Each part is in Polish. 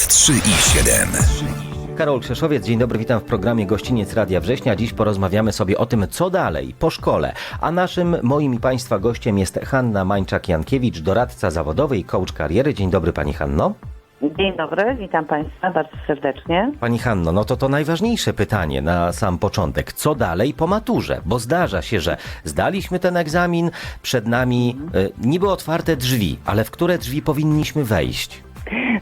93 i 7. Karol Krzeszowiec, dzień dobry, witam w programie Gościniec Radia Września. Dziś porozmawiamy sobie o tym, co dalej po szkole. A naszym, moim i Państwa gościem jest Hanna Mańczak-Jankiewicz, doradca zawodowy i coach kariery. Dzień dobry Pani Hanno. Dzień dobry, witam Państwa bardzo serdecznie. Pani Hanno, no to to najważniejsze pytanie na sam początek. Co dalej po maturze? Bo zdarza się, że zdaliśmy ten egzamin, przed nami y, niby otwarte drzwi, ale w które drzwi powinniśmy wejść?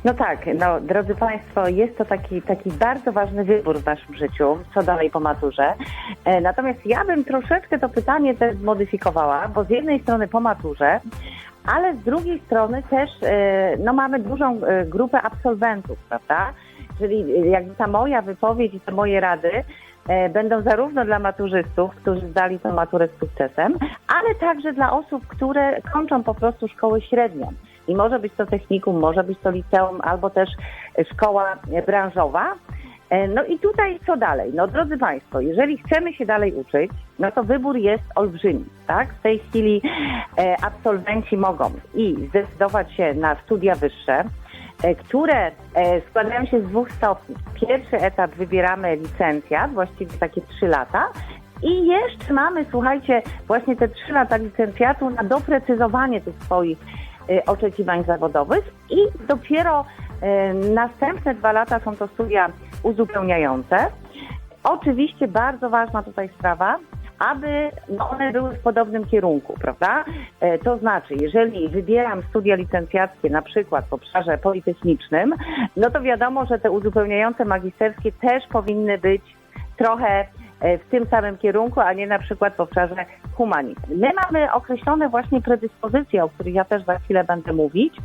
No tak, no drodzy Państwo, jest to taki, taki bardzo ważny wybór w naszym życiu, co dalej po maturze. E, natomiast ja bym troszeczkę to pytanie też zmodyfikowała, bo z jednej strony po maturze, ale z drugiej strony też e, no mamy dużą e, grupę absolwentów, prawda? Czyli e, jakby ta moja wypowiedź i te moje rady e, będą zarówno dla maturzystów, którzy zdali tę maturę z sukcesem, ale także dla osób, które kończą po prostu szkołę średnią. I może być to technikum, może być to liceum, albo też szkoła branżowa. E, No i tutaj co dalej? No drodzy Państwo, jeżeli chcemy się dalej uczyć, no to wybór jest olbrzymi, tak? W tej chwili e, absolwenci mogą i zdecydować się na studia wyższe, e, które składają się z dwóch stopni. Pierwszy etap wybieramy licencjat, właściwie takie trzy lata. I jeszcze mamy, słuchajcie, właśnie te trzy lata licencjatu na doprecyzowanie tych swoich oczekiwań zawodowych i dopiero e, następne dwa lata są to studia uzupełniające. Oczywiście bardzo ważna tutaj sprawa, aby one były w podobnym kierunku, prawda? E, to znaczy, jeżeli wybieram studia licencjackie na przykład w obszarze politechnicznym, no to wiadomo, że te uzupełniające magisterskie też powinny być trochę w tym samym kierunku, a nie na przykład w obszarze humanizmu. My mamy określone właśnie predyspozycje, o których ja też za chwilę będę mówić, e,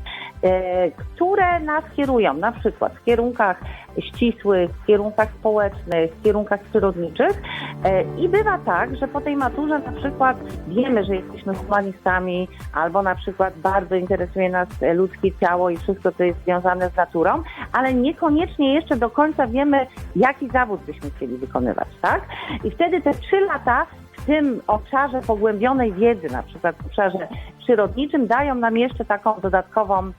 które nas kierują na przykład w kierunkach ścisłych, w kierunkach społecznych, w kierunkach przyrodniczych E, i bywa tak, że po tej maturze na przykład wiemy, że jesteśmy humanistami albo na przykład bardzo interesuje nas e, ludzkie ciało i wszystko, co jest związane z naturą, ale niekoniecznie jeszcze do końca wiemy, jaki zawód byśmy chcieli wykonywać, tak? I wtedy te trzy lata w tym obszarze pogłębionej wiedzy, na przykład w obszarze przyrodniczym, dają nam jeszcze taką dodatkową,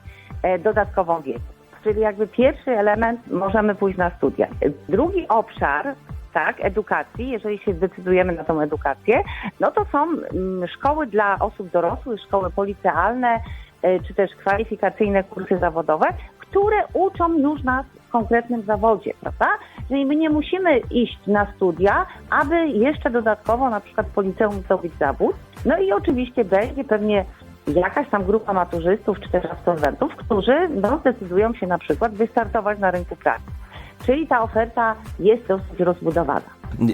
e, dodatkową wiedzę. Czyli jakby pierwszy element możemy pójść na studia. Drugi obszar, tak, edukacji, jeżeli się zdecydujemy na tą edukację, no to są mm, szkoły dla osób dorosłych, szkoły policealne, e, czy też kwalifikacyjne kursy zawodowe, które uczą już nas w konkretnym zawodzie, prawda? Czyli my nie musimy iść na studia, aby jeszcze dodatkowo na przykład po liceum zdobyć zawód. No i oczywiście będzie pewnie jakaś tam grupa maturzystów czy też absolwentów, którzy no, zdecydują się na przykład wystartować na rynku pracy. Czyli ta oferta jest dosyć rozbudowana.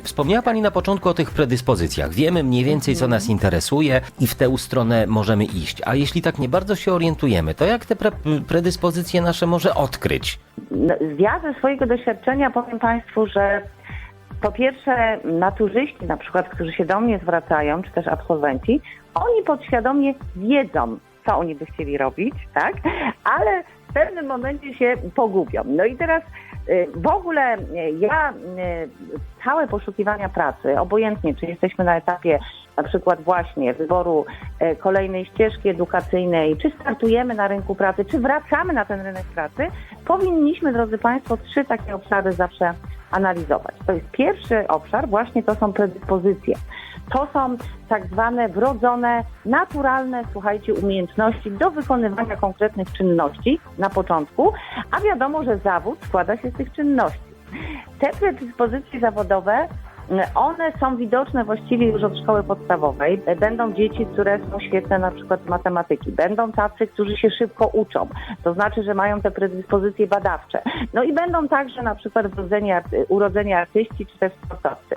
Wspomniała Pani na początku o tych predyspozycjach. Wiemy mniej więcej, co nas interesuje i w tę stronę możemy iść. A jeśli tak nie bardzo się orientujemy, to jak te pre predyspozycje nasze może odkryć? No, Ja ze swojego doświadczenia powiem Państwu, że po pierwsze maturzyści na przykład, którzy się do mnie zwracają, czy też absolwenci, oni podświadomie wiedzą, co oni by chcieli robić, tak? Ale w pewnym momencie się pogubią. No i teraz y, w ogóle y, ja y, całe poszukiwania pracy, obojętnie czy jesteśmy na etapie na przykład właśnie wyboru kolejnej ścieżki edukacyjnej, czy startujemy na rynku pracy, czy wracamy na ten rynek pracy, powinniśmy, drodzy Państwo, trzy takie obszary zawsze analizować. To jest pierwszy obszar, właśnie to są predyspozycje. To są tak zwane wrodzone, naturalne, słuchajcie, umiejętności do wykonywania konkretnych czynności na początku, a wiadomo, że zawód składa się z tych czynności. Te predyspozycje zawodowe one są widoczne właściwie już od szkoły podstawowej. Będą dzieci, które są świetne na przykład z matematyki. Będą tacy, którzy się szybko uczą. To znaczy, że mają te predyspozycje badawcze. No i będą także na przykład wrodzeni, arty- urodzeni artyści czy też sportowcy.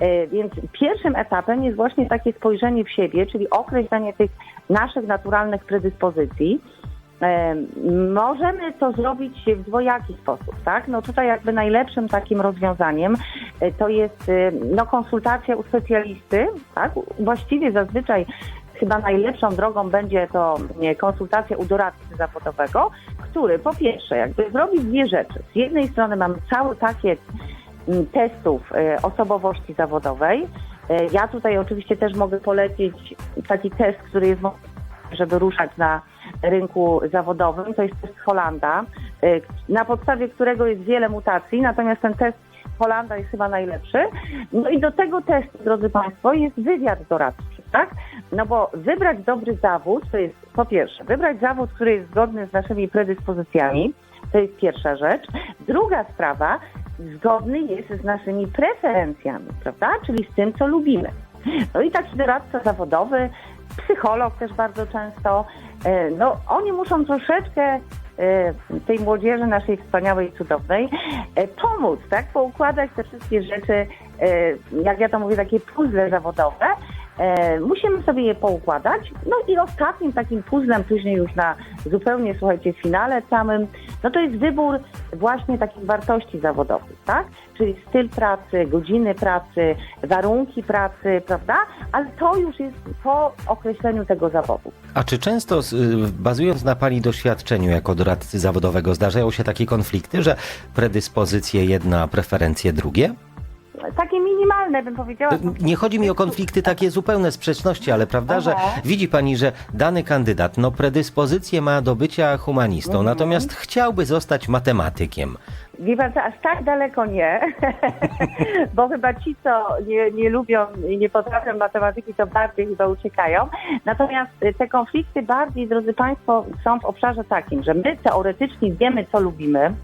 E, Więc pierwszym etapem jest właśnie takie spojrzenie w siebie, czyli określenie tych naszych naturalnych predyspozycji. Możemy to zrobić w dwojaki sposób, tak? No tutaj jakby najlepszym takim rozwiązaniem e, to jest e, no, konsultacja u specjalisty, tak? Właściwie zazwyczaj chyba najlepszą drogą będzie to konsultacja u doradcy zawodowego, który po pierwsze jakby zrobi dwie rzeczy. Z jednej strony mamy cały pakiet m, testów e, osobowości zawodowej. Ja tutaj oczywiście też mogę polecić taki test, który jest żeby ruszać na rynku zawodowym. To jest test Holanda. y, na podstawie którego jest wiele mutacji, natomiast ten test Holanda jest chyba najlepszy. No i do tego testu, drodzy Państwo, jest wywiad doradczy, tak? No bo wybrać dobry zawód, to jest po pierwsze, wybrać zawód, który jest zgodny z naszymi predyspozycjami, to jest pierwsza rzecz. Druga sprawa, zgodny jest z naszymi preferencjami, prawda? Czyli z tym, co lubimy. No i taki doradca zawodowy, psycholog też bardzo często, no oni muszą troszeczkę e, tej młodzieży naszej wspaniałej, cudownej e, pomóc, tak? Poukładać te wszystkie rzeczy, e, jak ja to mówię, takie puzzle zawodowe. E, Musimy sobie je poukładać. No i ostatnim takim puzzlem, później już na zupełnie, słuchajcie, finale samym, no to jest wybór właśnie takich wartości zawodowych, tak? Czyli styl pracy, godziny pracy, warunki pracy, prawda? Ale to już jest po określeniu tego zawodu. A czy często, y, bazując na Pani doświadczeniu jako doradcy zawodowego, zdarzają się takie konflikty, że predyspozycje jedna, preferencje drugie? Takie minimalne, bym powiedziała. Nie chodzi mi o konflikty takie zupełne sprzeczności, ale prawda, że Aha. widzi pani, że dany kandydat no predyspozycję ma do bycia humanistą, Mhm. natomiast chciałby zostać matematykiem. Wie pan co, aż tak daleko nie, bo chyba ci, co nie, nie lubią i nie potrafią matematyki, to bardziej chyba uciekają. Natomiast y, te konflikty bardziej, drodzy Państwo, są w obszarze takim, że my teoretycznie wiemy, co lubimy,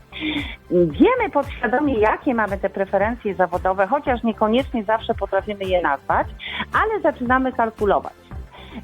wiemy podświadomie, jakie mamy te preferencje zawodowe, chociaż niekoniecznie zawsze potrafimy je nazwać, ale zaczynamy kalkulować.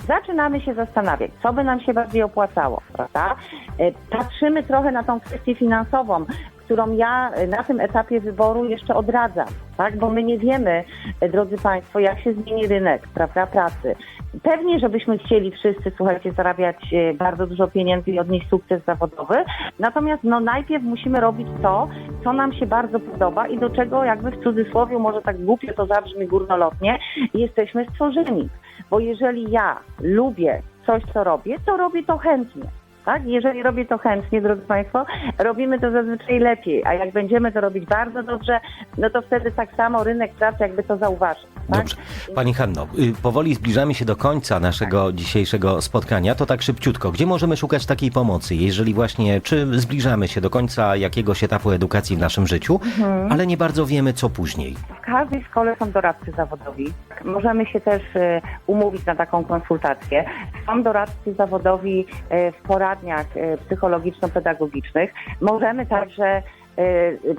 Zaczynamy się zastanawiać, co by nam się bardziej opłacało, prawda? E, Patrzymy trochę na tą kwestię finansową, którą ja e, na tym etapie wyboru jeszcze odradzam, tak? Bo my nie wiemy, e, drodzy Państwo, jak się zmieni rynek, prawda, pracy. Pewnie, żebyśmy chcieli wszyscy, słuchajcie, zarabiać e, bardzo dużo pieniędzy i odnieść sukces zawodowy, natomiast no najpierw musimy robić to, co nam się bardzo podoba i do czego jakby w cudzysłowie, może tak głupio to zabrzmi górnolotnie, jesteśmy stworzeni. Bo jeżeli ja lubię coś, co robię, to robię to chętnie. Tak? Jeżeli robię to chętnie, drodzy Państwo, robimy to zazwyczaj lepiej, a jak będziemy to robić bardzo dobrze, no to wtedy tak samo rynek pracy jakby to zauważy. Tak? Dobrze. Pani Hanno, y, powoli zbliżamy się do końca naszego dzisiejszego spotkania. To tak szybciutko. Gdzie możemy szukać takiej pomocy, jeżeli właśnie, czy zbliżamy się do końca jakiegoś etapu edukacji w naszym życiu, Mhm. ale nie bardzo wiemy, co później? Każdej szkole są doradcy zawodowi. Możemy się też e, umówić na taką konsultację. Są doradcy zawodowi e, w poradniach e, psychologiczno-pedagogicznych. Możemy także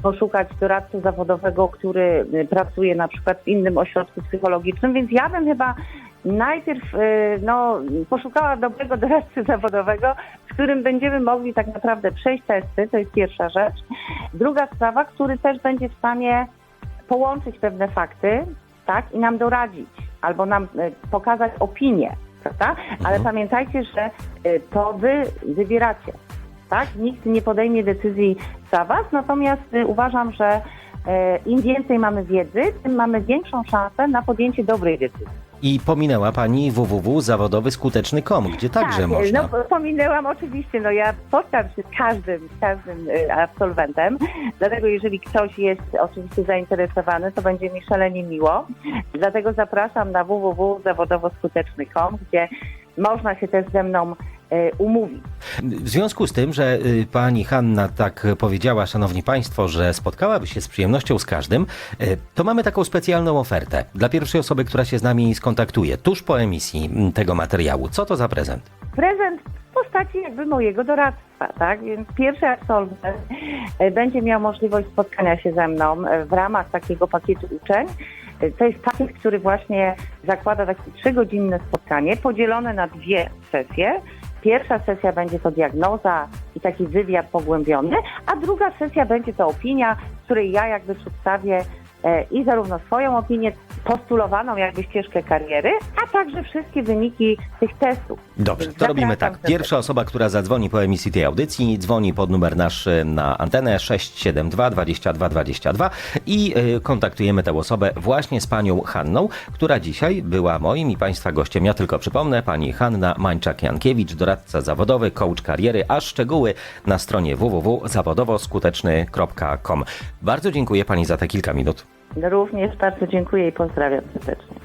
poszukać doradcy zawodowego, który pracuje na przykład w innym ośrodku psychologicznym, więc ja bym chyba najpierw no, poszukała dobrego doradcy zawodowego, z którym będziemy mogli tak naprawdę przejść testy, to jest pierwsza rzecz. Druga sprawa, który też będzie w stanie połączyć pewne fakty, tak, i nam doradzić, albo nam e, pokazać opinię, prawda? Ale pamiętajcie, że e, to wy wybieracie, tak? Nikt nie podejmie decyzji za was, natomiast e, uważam, że im więcej mamy wiedzy, tym mamy większą szansę na podjęcie dobrej decyzji. I pominęła pani www.zawodowyskuteczny.com, gdzie także tak, można. no pominęłam oczywiście, no ja spotkam się z każdym, z każdym e, absolwentem, dlatego jeżeli ktoś jest oczywiście zainteresowany, to będzie mi szalenie miło. Dlatego zapraszam na www.zawodowoskuteczny.com, gdzie można się też ze mną e, umówić. W związku z tym, że y, pani Hanna tak powiedziała, szanowni państwo, że spotkałaby się z przyjemnością z każdym, y, to mamy taką specjalną ofertę dla pierwszej osoby, która się z nami skontaktuje tuż po emisji m, tego materiału. Co to za prezent? prezent w postaci jakby mojego doradztwa, tak? Więc pierwszy absolwent e, będzie miał możliwość spotkania się ze mną e, w ramach takiego pakietu uczeń. To jest pakiet, który właśnie zakłada takie trzygodzinne spotkanie podzielone na dwie sesje. Pierwsza sesja będzie to diagnoza i taki wywiad pogłębiony, a druga sesja będzie to opinia, której ja jakby przedstawię i zarówno swoją opinię, postulowaną jakby ścieżkę kariery, a także wszystkie wyniki tych testów. Dobrze, to robimy tak. Pierwsza osoba, która zadzwoni po emisji tej audycji, dzwoni pod numer nasz y, na antenę 672 22 22 i y, kontaktujemy tę osobę właśnie z panią Hanną, która dzisiaj była moim i państwa gościem. Ja tylko przypomnę, pani Hanna Mańczak-Jankiewicz, doradca zawodowy, coach kariery, a szczegóły na stronie www.zawodowoskuteczny.com. Bardzo dziękuję pani za te kilka minut. Również bardzo dziękuję i pozdrawiam serdecznie.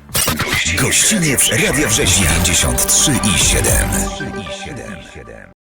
Gościniec Radia Września 93 i 7.